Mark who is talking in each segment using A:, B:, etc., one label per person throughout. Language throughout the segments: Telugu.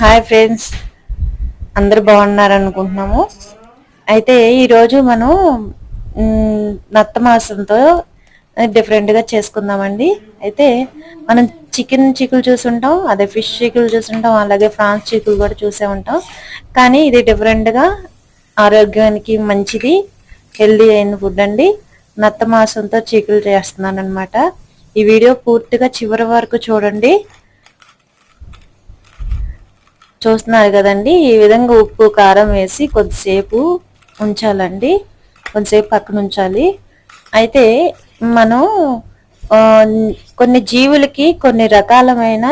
A: హాయ్ ఫ్రెండ్స్ అందరు బాగున్నారు అనుకుంటున్నాము అయితే ఈరోజు మనం నత్త మాసంతో డిఫరెంట్గా చేసుకుందామండి. అయితే మనం చికెన్ చిక్కులు చూసుంటాం అదే ఫిష్ చిక్కులు చూసుంటాం అలాగే ఫ్రాన్స్ చిక్కులు కూడా చూసే ఉంటాం. కానీ ఇది డిఫరెంట్గా ఆరోగ్యానికి మంచిది హెల్దీ అయిన ఫుడ్ అండి. నత్త మాసంతో చిక్కులు చేస్తున్నాను అనమాట ఈ వీడియో పూర్తిగా చివరి వరకు చూడండి. చూస్తున్నారు కదండి. ఈ విధంగా ఉప్పు కారం వేసి కొద్దిసేపు ఉంచాలండి. కొద్దిసేపు పక్కన ఉంచాలి. అయితే మనం కొన్ని జీవులకి కొన్ని రకాలమైన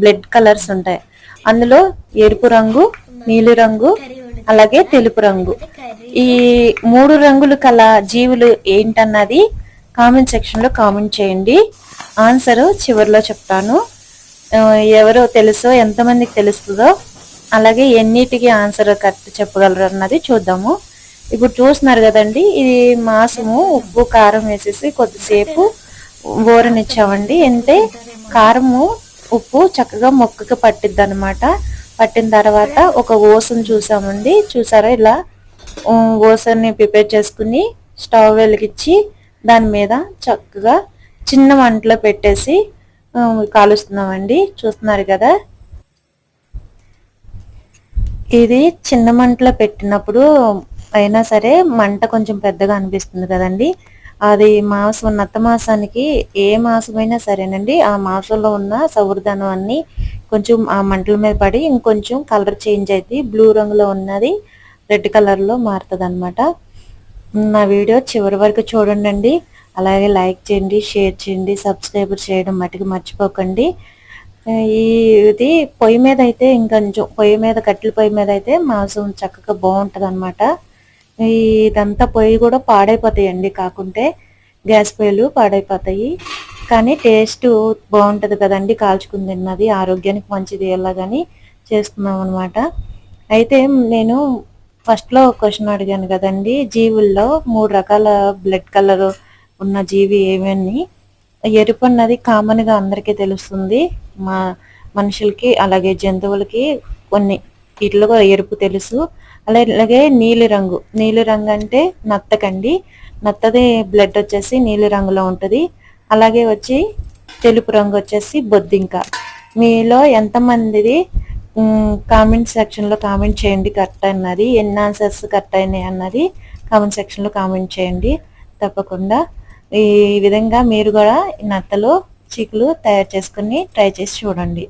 A: బ్లడ్ కలర్స్ ఉంటాయి. అందులో ఎరుపు రంగు నీలి రంగు అలాగే తెలుపు రంగు. ఈ మూడు రంగులు కల జీవులు ఏంటన్నది కామెంట్ సెక్షన్లో కామెంట్ చేయండి. ఆన్సర్ చివరిలో చెప్తాను. ఎవరో తెలుసో ఎంతమందికి తెలుస్తుందో అలాగే ఎన్నిటికి ఆన్సర్ కరెక్ట్ చెప్పగలరు అన్నది చూద్దాము. ఇప్పుడు చూస్తున్నారు కదండి ఇది మాసము ఉప్పు కారం వేసేసి కొద్దిసేపు ఊరనిచ్చామండి అంటే కారము ఉప్పు చక్కగా మొక్కకి పట్టిద్ది అనమాట పట్టిన తర్వాత ఒక ఓసను చూసామండి. చూసారా ఇలా? ఓసని ప్రిపేర్ చేసుకుని స్టవ్ వెలిగించి దాని మీద చక్కగా చిన్న వంటలో పెట్టేసి కాలుస్తున్నామండి. చూస్తున్నారు కదా. ఇది చిన్న మంటలో పెట్టినప్పుడు అయినా సరే మంట కొంచెం పెద్దగా అనిపిస్తుంది కదండి. అది మాంసం నత్త మాసానికి ఏ మాసమైనా సరేనండి. ఆ మాసంలో ఉన్న సౌర్ధనం అన్ని కొంచెం ఆ మంటల మీద పడి ఇంకొంచెం కలర్ చేంజ్ అయితే బ్లూ రంగులో ఉన్నది రెడ్ కలర్లో మారుతుంది అనమాట నా వీడియో చివరి వరకు చూడండి అలాగే లైక్ చేయండి షేర్ చేయండి సబ్స్క్రైబ్ చేయడం మటుకు మర్చిపోకండి. ఈ ఇది పొయ్యి మీద అయితే ఇంకొంచెం పొయ్యి మీద కట్టెల పొయ్యి మీద అయితే మాంసం చక్కగా బాగుంటుంది అనమాట ఇదంతా పొయ్యి కూడా పాడైపోతాయండి కాకుంటే గ్యాస్ పొయ్యిలు పాడైపోతాయి. కానీ టేస్ట్ బాగుంటుంది కదండి కాల్చుకుని తిన్నది ఆరోగ్యానికి మంచిది ఎలాగని చేస్తున్నాం అనమాట అయితే నేను ఫస్ట్లో క్వశ్చన్ అడిగాను కదండి జీవుల్లో మూడు రకాల బ్లడ్ కలర్ ఉన్న జీవి ఏమని? ఎరుపు అన్నది కామన్గా అందరికీ తెలుస్తుంది. మా మనుషులకి అలాగే జంతువులకి కొన్ని వీటిలో ఎరుపు తెలుసు. అలాగే నీలి రంగు. నీలి రంగు అంటే నత్తకండి. నత్తది బ్లడ్ వచ్చేసి నీలి రంగులో ఉంటుంది. అలాగే వచ్చి తెలుపు రంగు వచ్చేసి బొద్దింక. మీలో ఎంతమందిది? కామెంట్ సెక్షన్లో కామెంట్ చేయండి. కరెక్ట్ అన్నది. ఎన్ని ఆన్సర్స్ కరెక్ట్ అయినాయి అన్నది కామెంట్ సెక్షన్లో కామెంట్ చేయండి. తప్పకుండా. ఈ విధంగా మీరు కూడా నత్తలు చీకులు తయారు చేసుకుని ట్రై చేసి చూడండి.